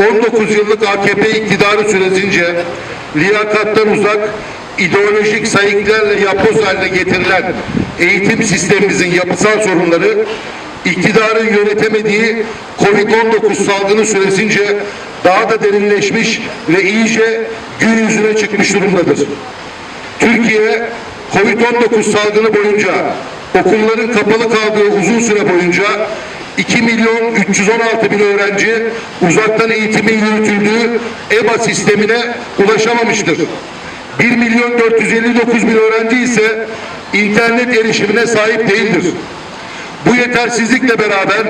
19 yıllık AKP iktidarı süresince liyakattan uzak, ideolojik sayıklarla yapboz haline getirilen eğitim sistemimizin yapısal sorunları iktidarın yönetemediği Covid-19 salgını süresince daha da derinleşmiş ve iyice gün yüzüne çıkmış durumdadır. Türkiye Covid-19 salgını boyunca okulların kapalı kaldığı uzun süre boyunca 2 milyon 316 bin öğrenci uzaktan eğitimin yürütüldüğü EBA sistemine ulaşamamıştır. 1 milyon 459 bin öğrenci ise internet erişimine sahip değildir. Bu yetersizlikle beraber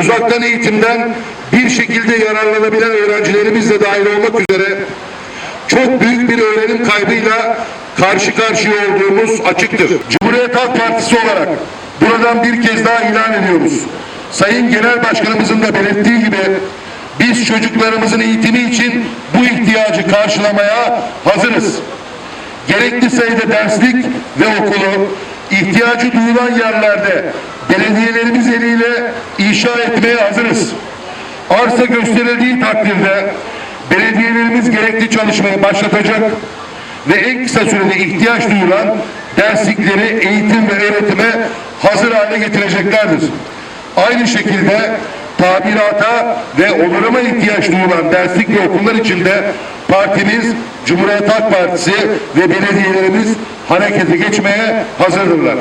uzaktan eğitimden bir şekilde yararlanabilen öğrencilerimiz de dahil olmak üzere çok büyük bir öğrenim kaybıyla karşı karşıya olduğumuz açıktır. Cumhuriyet Halk Partisi olarak buradan bir kez daha ilan ediyoruz. Sayın Genel Başkanımızın da belirttiği gibi biz çocuklarımızın eğitimi için bu ihtiyacı karşılamaya hazırız. Gerekli sayıda derslik ve okulu ihtiyacı duyulan yerlerde belediyelerimiz eliyle inşa etmeye hazırız. Arsa gösterildiği takdirde belediyelerimiz gerekli çalışmayı başlatacak ve en kısa sürede ihtiyaç duyulan derslikleri eğitim ve öğretime hazır hale getireceklerdir. Aynı şekilde tabirata ve onarıma ihtiyaç duyulan derslik ve okullar içinde partimiz Cumhuriyet Halk Partisi ve belediyelerimiz harekete geçmeye hazırdırlar.